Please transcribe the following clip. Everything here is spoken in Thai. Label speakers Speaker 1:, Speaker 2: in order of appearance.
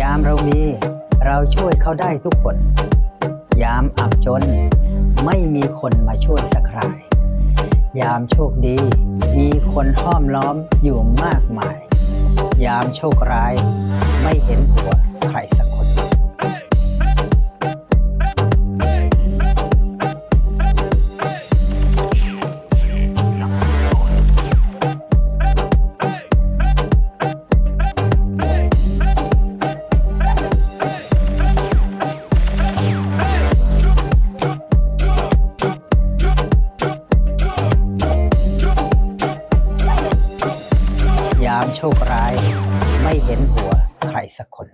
Speaker 1: ยามเรามี เราช่วยเขาได้ทุกคน ยามอับจน ไม่มีคนมาช่วยสักใครยามโชคดี มีคนห้อมล้อมอยู่มากมาย ยามโชคร้าย ไม่เห็นหัวใครสักามโชคร้าย ไม่เห็นหัวใครสักคน